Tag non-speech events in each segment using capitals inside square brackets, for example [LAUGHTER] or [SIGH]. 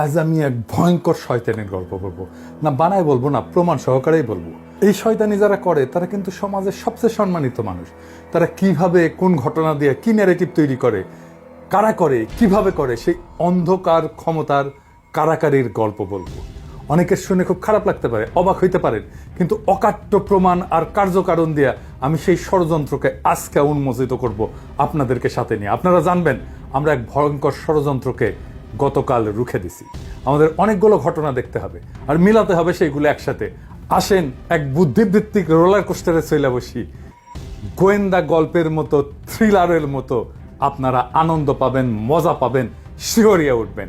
আজ আমি এক ভয়ঙ্কর শয়তানের গল্প বলব। না, বানায় বলব না, প্রমাণ সহকারেই বলব। এই শয়তানি যারা করে, তারা কিন্তু সমাজের সবচেয়ে সম্মানিত মানুষ। তারা কীভাবে, কোন ঘটনা দিয়ে কি ন্যারেটিভ তৈরি করে, কারা করে, কীভাবে করে, সেই অন্ধকার ক্ষমতার কারাকারির গল্প বলব। অনেকের শুনে খুব খারাপ লাগতে পারে, অবাক হইতে পারেন, কিন্তু অকাট্য প্রমাণ আর কার্যকারণ দিয়া আমি সেই ষড়যন্ত্রকে আজকে উন্মোচিত করব আপনাদেরকে সাথে নিয়ে। আপনারা জানবেন, আমরা এক ভয়ঙ্কর ষড়যন্ত্রকে গতকাল রুখে দিছি। আমাদের অনেকগুলো ঘটনা দেখতে হবে আর মিলাতে হবে সেইগুলো একসাথে। আসেন এক বুদ্ধিবৃত্তিক রোলার কোস্টারে চলে বসি। গোয়েন্দা গল্পের মতো, থ্রিলারের মতো আপনারা আনন্দ পাবেন, মজা পাবেন, শিহরিয়া উঠবেন।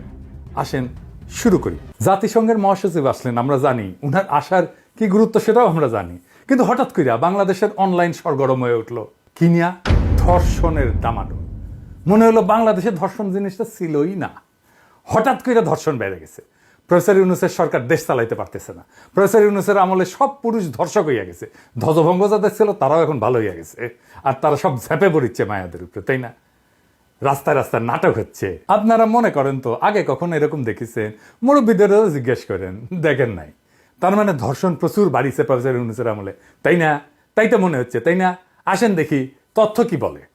আসেন শুরু করি। জাতিসংঘের মহাসচিব আসলেন, আমরা জানি। উনার আসার কি গুরুত্ব সেটাও আমরা জানি। কিন্তু হঠাৎ করিয়া বাংলাদেশের অনলাইন সরগরম হয়ে উঠল। কিনিয়া ধর্ষণের দামাডো মনে হলো বাংলাদেশে ধর্ষণ জিনিসটা ছিলই না। হঠাৎ করে ধর্ষণ বেড়ে গেছে। প্রফেসর ইউনুসের সরকার দেশ চালাইতে পারতেছে না। প্রফেসর ইউনুসের আমলে সব পুরুষ ধর্ষক হইয়া গেছে। ধ্বজভঙ্গ যাদের ছিল, তারাও এখন ভালো হইয়া গেছে। আর তারা সব ঝেপে পড়িচ্ছে মায়াদের উপরে, তাই না? রাস্তায় রাস্তায় নাটক হচ্ছে। আপনারা মনে করেন তো, আগে কখনো এরকম দেখেছেন? মুরব্বীদেরও জিজ্ঞেস করেন, দেখেন নাই। তার মানে ধর্ষণ প্রচুর বাড়িছে প্রফেসর ইউনুসের আমলে, তাই না? তাই তো মনে হচ্ছে, তাই না? আসেন দেখি, তথ্য কি বলে?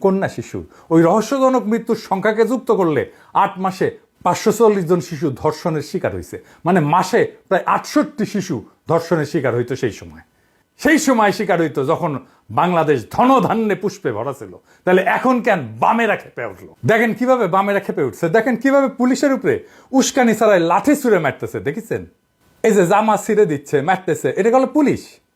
কন্যা শিশু। ওই রহস্যজনক মৃত্যুর সংখ্যাকে যুক্ত করলে আট মাসে পাঁচশো চল্লিশ জন শিশু ধর্ষণের শিকার হয়েছে মানে মাসে প্রায় আটষট্টি শিশু ধর্ষণের শিকার হইতো সেই সময়। সেই সময় শিকার হইতো যখন বাংলাদেশ ধনধান্যে পুষ্পে ভরা ছিল। তাহলে এখন কেন বামেরা খেপে উঠল? দেখেন কীভাবে বামেরা খেপে উঠছে। দেখেন কীভাবে পুলিশের উপরে উস্কানি ছাড়ায় লাঠি ছুঁড়ে মারতেছে। দেখেছেন? এই যে জামা ছিঁড়ে দিচ্ছে, মারতেছে। এটা গেল পুলিশ?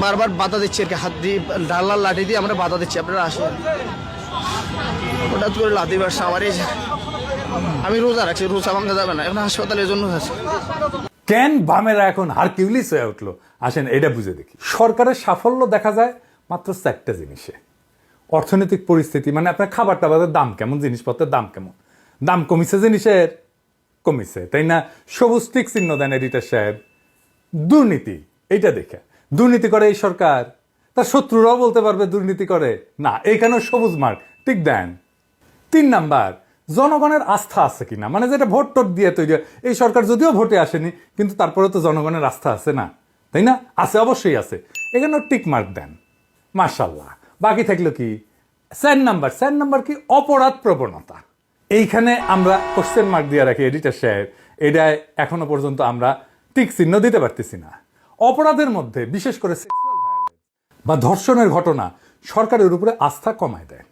বারবার বাধা দিচ্ছি আর কি হাত দিয়ে ডালার লাঠি দিয়ে আমরা বাধা দিচ্ছি, আপনারা আসেন। হঠাৎ করে লাথি মারছে আমার এই আমি রোজা রাখছি, রোজা ভাঙা যাবে না, এখন হাসপাতালের জন্য আছে। কেন বামেরা এখন হারকিউলিস হয়ে উঠল। আসেন, এটা বুঝে দেখি। সরকারের সাফল্য দেখা যায় মাত্র চারটা জিনিসে। অর্থনৈতিক পরিস্থিতি মানে আপনার খাবার টাবারের দাম কেমন, জিনিসপত্রের দাম কেমন? দাম কমিছে জিনিসের? কমিছে, তাই না? সবুজ টিক চিহ্ন দেন এডিটার সাহেব। দুর্নীতি এইটা দেখে। দুর্নীতি করে এই সরকার। তার শত্রুরাও বলতে পারবে দুর্নীতি করে। না এইখানেও সবুজ মার্ক ঠিক দেন। তিন নাম্বার, জনগণের আস্থা আছে কিনা? মানে যেটা ভোট টোট দিয়ে তৈরি। এই সরকার যদিও ভোটে আসেনি, কিন্তু তারপরে তো জনগণের আস্থা আছে না। তাই না? আছে, অবশ্যই আছে। এখানেও টিক মার্ক দেন। মার্শাল্লাহ বাকি থাকল কি? চার নাম্বার চার নাম্বার কি? অপরাধ প্রবণতা। এইখানে আমরা কোশ্চেন মার্ক দিয়ে রাখি এডিটার সাহেব। এটায় এখনও পর্যন্ত আমরা টিক চিহ্ন দিতে পারতেছি না। অপরাধের মধ্যে, বিশেষ করে বা ধর্ষণের ঘটনা, সরকারের উপরে আস্থা কমায় দেয়।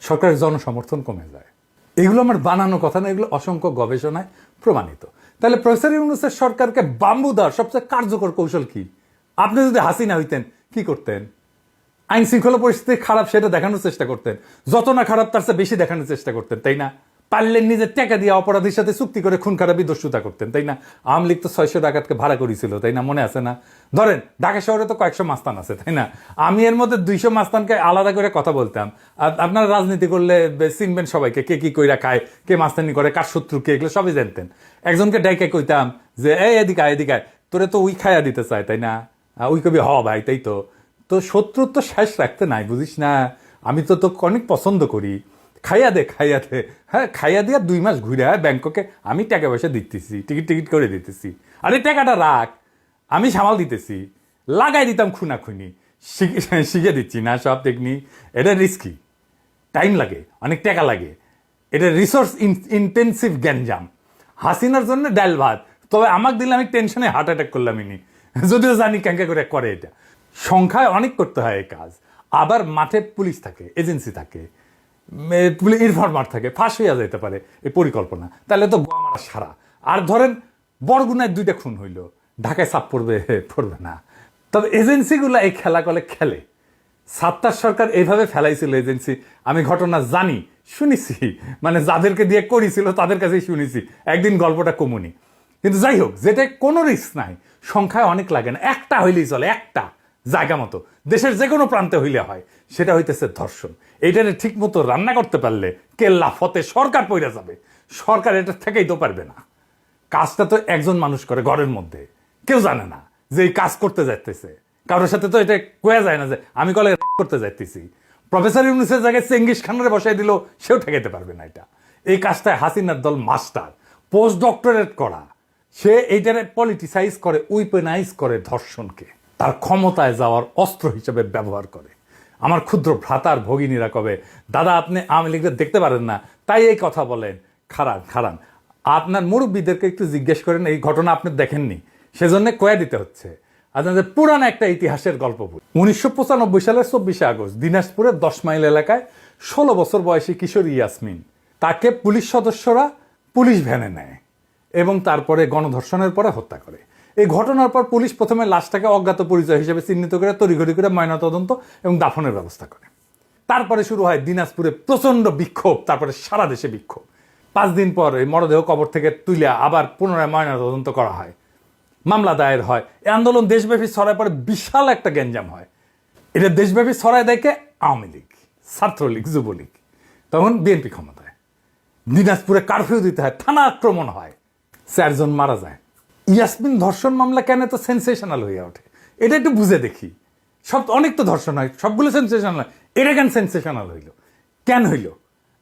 সরকারের জনসমর্থন কমে যায়। এগুলো আমার বানানো কথা না, এগুলো অসংখ্য গবেষণায় প্রমাণিত। তাহলে প্রফেসর ইউনুসের সরকারকে বাম্বু দেওয়ার সবচেয়ে কার্যকর কৌশল কি? আপনি যদি হাসিনা হইতেন, কি করতেন? আইন শৃঙ্খলা পরিস্থিতি খারাপ, সেটা দেখানোর চেষ্টা করতেন। যত না খারাপ, তার চেয়ে বেশি দেখানোর চেষ্টা করতেন, তাই না? পারলেন নিজের টাকা দিয়ে অপরাধীর সাথে চুক্তি করে খুন খারাপই দস্যুতা করতেন, তাই না? আওয়ামী লীগ তো ছয়শো ডাকাতকে ভাড়া করেছিল, তাই না? মনে আছে না? ধরেন, ঢাকা শহরে তো কয়েকশো মাস্তান আছে, তাই না? আমি এর মধ্যে দুইশো মাস্তানকে আলাদা করে কথা বলতাম। আপনারা রাজনীতি করলে চিনবেন সবাইকে, কে কি কইরা খায়, কে মাস্তানি করে, কার শত্রু কে, এগুলো সবই জানতেন। একজনকে ডাইকে কইতাম যে, এই, এদিকে এদিকে তোরে তো উই খায়া দিতে চায়, তাই না? উই কবি হ, ভাই, তাই তো। তো শত্রুর তো শেষ রাখতে নাই, বুঝিস না? আমি তো তোকে অনেক পছন্দ করি। খাইয়া দে খাইয়া দে। হ্যাঁ খাইয়া দিয়া দুই মাস ঘুরে ব্যাংককে। আমি টাকা পয়সা দিতেছি, টিকিট টিকিট করে দিতেছি। আরে টাকাটা রাখ, আমি সামাল দিতেছি। লাগাই দিতাম খুনা খুনি শিখে শিখে দিচ্ছি, না, সব টেকনিক এটা রিস্কি টাইম লাগে, অনেক টাকা লাগে। এটা রিসোর্স ইন্টেন্সিভ গ্যাঞ্জাম। হাসিনার জন্য ডাল ভাত। তবে আমাকে দিলে আমি টেনশনে হার্ট অ্যাটাক করলাম ইনি। যদিও জানি ক্যাঙ্কা করে করে এটা। সংখ্যায় অনেক করতে হয় এই কাজ। আবার মাঠে পুলিশ থাকে এজেন্সি থাকে। ইনফরমার থাকে, ফাঁস হইয়া যেতে পারে, এই পরিকল্পনা। তাহলে তো গোয়া মারা সারা। আর ধরেন, বরগুনায় দুইটা খুন হইল, ঢাকায় চাপ পড়বে [LAUGHS] পড়বে না। তবে এজেন্সিগুলো এই খেলা কলে খেলে। সাত্তার সরকার এইভাবে ফেলাইছিল এজেন্সি, আমি ঘটনা জানি, শুনেছি। মানে যাদেরকে দিয়ে করেছিল, তাদের কাছেই শুনেছি। একদিন গল্পটা কমুনি। কিন্তু যাই হোক, যেটা কোনো রিস্ক নাই, সংখ্যায় অনেক লাগে না। একটা হইলেই চলে, একটা জায়গা মতো। দেশের যে কোনো প্রান্তে হইলে হয়, সেটা হইতেছে ধর্ষণ। এইটারে ঠিক মতো রান্না করতে পারলে কেল্লা ফতে সরকার পইরা যাবে। সরকার এটা থেকেই তো পারবে না। কাজটা তো একজন মানুষ করে ঘরের মধ্যে। কেউ জানে না যে এই কাজ করতে যাইতেছে। কারোর সাথে তো এটা কোয়া যায় না যে আমি কলে করতে যাইতেছি। প্রফেসর ইউনুসের জায়গায় চেঙ্গিস খানের বসাই দিল, সেও ঠেকাইতে পারবে না এটা। এই কাজটায় হাসিনার দল মাস্টার, পোস্ট ডক্টরেট করা। সে এইটারে পলিটিসাইজ করে উইপেনাইজ করে ধর্ষণকে। তার ক্ষমতায় যাওয়ার অস্ত্র হিসেবে ব্যবহার করে। আমার ক্ষুদ্র ভ্রাতার ভগিনীরা কবে, দাদা, আপনি আওয়ামী লীগদের দেখতে পারেন না। তাই এই কথা বলেন। খারান খারান আপনার মুরব্বীদেরকে একটু জিজ্ঞেস করেন, এই ঘটনা আপনি দেখেননি? সেজন্য কয়া দিতে হচ্ছে। আপনাদের পুরান একটা ইতিহাসের গল্প বই উনিশশো পঁচানব্বই সালের চব্বিশে আগস্ট, দিনাজপুরের দশ মাইল এলাকায় ষোলো বছর বয়সী কিশোর ইয়াসমিন, তাকে পুলিশ সদস্যরা পুলিশ ভ্যানে নেয় এবং তারপরে গণধর্ষণের পরে হত্যা করে। এই ঘটনার পর পুলিশ প্রথমে লাশটাকে অজ্ঞাত পরিচয় হিসেবে চিহ্নিত করে, তড়িঘড়ি করে ময়নাতদন্ত এবং দাফনের ব্যবস্থা করে। তারপরে শুরু হয় দিনাজপুরে প্রচণ্ড বিক্ষোভ, তারপরে সারা দেশে বিক্ষোভ। পাঁচ দিন পর এই মরদেহ কবর থেকে তুলে আবার পুনরায় ময়নাতদন্ত করা হয়। মামলা দায়ের হয়। এই আন্দোলন দেশব্যাপী ছড়ায় পরে বিশাল একটা গ্যাঞ্জাম হয়। এটা দেশব্যাপী ছড়ায় দেখে আওয়ামী লীগ, ছাত্রলীগ, যুবলীগ। তখন বিএনপি ক্ষমতায়। দিনাজপুরে কারফিউ দিতে হয়, থানা আক্রমণ হয়। চারজন মারা যায়। ইয়াসমিন ধর্ষণ মামলা কেন তো সেন্সেশনাল হয়ে ওঠে? এটা একটু বুঝে দেখি। সব, অনেক তো ধর্ষণ হয়, সবগুলো সেন্সেশনাল এটা কেন সেন্সেশনাল হইল? কেন হইল?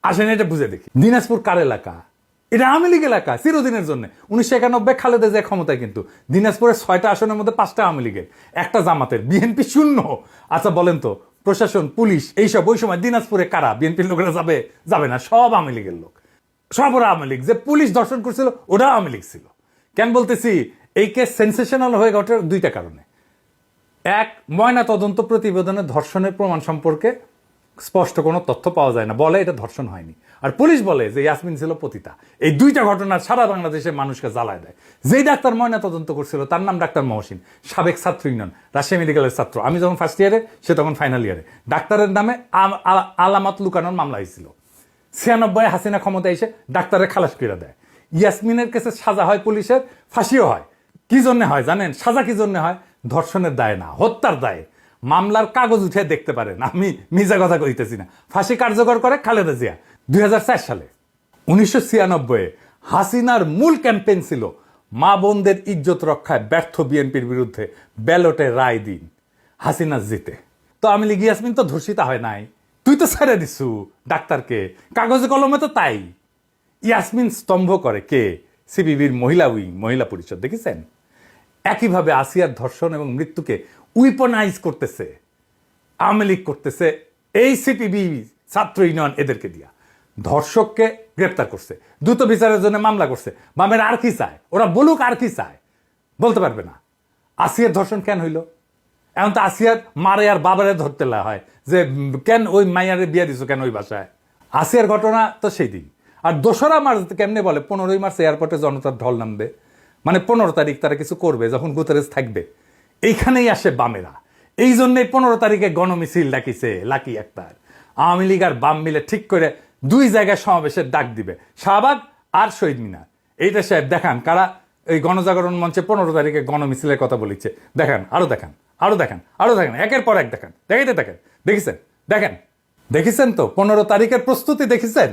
আসেন এটা বুঝে দেখি। দিনাজপুর কার এলাকা? এটা আওয়ামী লীগ এলাকা, চিরদিনের জন্য। উনিশশো একানব্বই খালেদা যায় ক্ষমতায় কিন্তু। দিনাজপুরের ছয়টা আসনের মধ্যে পাঁচটা আওয়ামী লীগের। একটা জামাতের, বিএনপি শূন্য। আচ্ছা বলেন তো, প্রশাসন, পুলিশ, এইসব, ওই সময় দিনাজপুরে কারা? বিএনপির লোকেরা যাবে যাবে না, সব আওয়ামী লীগের লোক। সব ওরা আওয়ামী লীগ। যে পুলিশ দর্শন করছিল, ওরা আওয়ামী লীগ ছিল। কেন বলতেছি? এই কেস সেন্সেশনাল হয়ে ওঠে দুইটা কারণে। এক, ময়না তদন্ত প্রতিবেদনে ধর্ষণের প্রমাণ সম্পর্কে স্পষ্ট কোনো তথ্য পাওয়া যায় না। বলে এটা ধর্ষণ হয়নি। আর পুলিশ বলে যে ইয়াসমিন ছিল পতিতা। এই দুইটা ঘটনা সারা বাংলাদেশের মানুষকে জ্বালায় দেয়। যেই ডাক্তার ময়না তদন্ত করছিল, তার নাম ডাক্তার মহসিন। সাবেক ছাত্র ইউনিয়ন, রাজশাহী মেডিকেলের ছাত্র। আমি যখন ফার্স্ট ইয়ারে সে তখন ফাইনাল ইয়ারে ডাক্তারের নামে আলামত লুকানোর মামলা হয়েছিল। ছিয়ানব্বই হাসিনা ক্ষমতা এসে ডাক্তারের খালাস করে দেয়। ইয়াসমিনের কাছে সাজা হয় পুলিশের, ফাঁসিও হয়। কি জন্য হয় জানেন? সাজা কি জন্য হয়? ধর্ষণের দায় না, হত্যার দায়ে। মামলার কাগজ উঠে দেখতে পারেন, আমি মিজা কথা কইতেছি না। ফাঁসি কার্যকর করে খালেদা জিয়া, দুই হাজার চার সালে। উনিশশো ছিয়ানব্বই হাসিনার মূল ক্যাম্পেইন ছিল মা বোনদের ইজ্জত রক্ষায় ব্যর্থ বিএনপির বিরুদ্ধে ব্যালটে রায় দিন হাসিনা জিতে। তো আমি লিগি ইয়াসমিন তো ধর্ষিতা হয় নাই। তুই তো ছেড়ে দিছু ডাক্তারকে, কাগজে কলমে তো তাই। ইয়াসমিন স্তম্ভ করে কে? সিপিবির মহিলা উইং, মহিলা পরিষদ, দেখেছেন? একইভাবে আসিয়ার ধর্ষণ এবং মৃত্যুকে উইপনাইজ করতেছে, আওয়ামী লীগ করতেছে, এই সিপিবি ছাত্র ইউনিয়ন এদেরকে দিয়া। ধর্ষককে গ্রেপ্তার করছে, দ্রুত বিচারের জন্য মামলা করছে। বামের আর কি চায়? ওরা বলুক আর কি চায়? বলতে পারবে না। আসিয়ার ধর্ষণ কেন হইল? এখন তো আসিয়ার মারে আর বাবারে ধরতে হয় যে, কেন ওই মাইয়ারে বিয়ে দিছো কেন ওই বাসায়? আসিয়ার ঘটনা তো সেই দিন। আর দোসরা মার্চ কেমনে বলে? পনেরোই মার্চ এয়ারপোর্টে জনতার ঢল নামবে। মানে পনেরো তারিখ তারা কিছু করবে, যখন গুতারেজ থাকবে। এইখানেই আসে বামেরা। এই জন্যই পনেরো তারিখে গণমিছিল ডাকিছে, লাকি একটার। আওয়ামী লীগ আর বাম মিলে ঠিক করে দুই জায়গায় সমাবেশের ডাক দিবে। শাহবাগ আর শহীদ মিনার। এইটা সাহেব দেখান, কারা এই গণজাগরণ মঞ্চে পনেরো তারিখে গণমিছিলের কথা বলিছে। দেখান, আরও দেখান আরও দেখান, আরও দেখেন, একের পর এক দেখান। দেখাইতে দেখেন দেখেছেন? দেখেন। দেখেছেন তো? পনেরো তারিখের প্রস্তুতি দেখেছেন?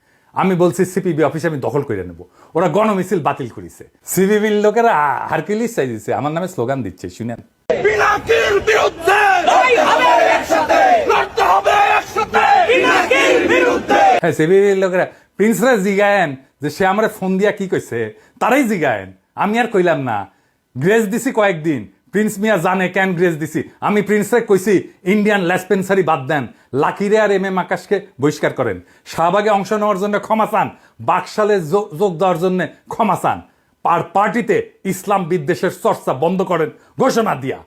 আমি বলছি সিপিবি অফিসে আমি দখল করে নেব। ওরা গণমিছিল বাতিল করেছে। সিপিবির লোকেরা হারকিলিস চাই দিচ্ছে আমার নামে স্লোগান দিচ্ছে শুনেন। পিনাকির বিরুদ্ধে হবে একসাথে। লড়তে হবে একসাথে। পিনাকির বিরুদ্ধে। হ্যাঁ সিপিবির লোকেরা প্রিন্সরা জিগায়েন যে সে আমার ফোন দিয়া কি কইছে তারাই জিগায়েন। আমি আর কইলাম না গ্রেস দিছি কয়েকদিন প্রিন্স মিয়া জানে কেন গ্রেস দিছি। আমি প্রিন্সে কইছি ইন্ডিয়ান ল্যাসপেন্সারি বাদ দেন। লাকিরে আর এম এম আকাশকে বহিষ্কার করেন। শাহবাগে অংশ নেওয়ার জন্য ক্ষমা চান। বাকশালে যোগ দেওয়ার জন্য ক্ষমা চান। আর পার্টিতে ইসলাম বিদ্বেষের চর্চা বন্ধ করেন। ঘোষণা দিয়া।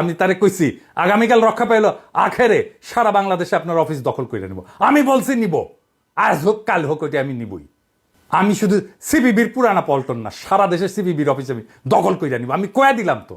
আমি তারে কইছি, আগামীকাল রক্ষা পাইল, আখেরে সারা বাংলাদেশে আপনার অফিস দখল করে নেব। আমি বলছি নিব। আজ হোক, কাল হোক, ওইটা আমি নিবই। আমি শুধু সিবিবির পুরানা পল্টন না, সারা দেশের সিবিবির অফিস আমি দখল করে নিব। আমি কয়া দিলাম তো?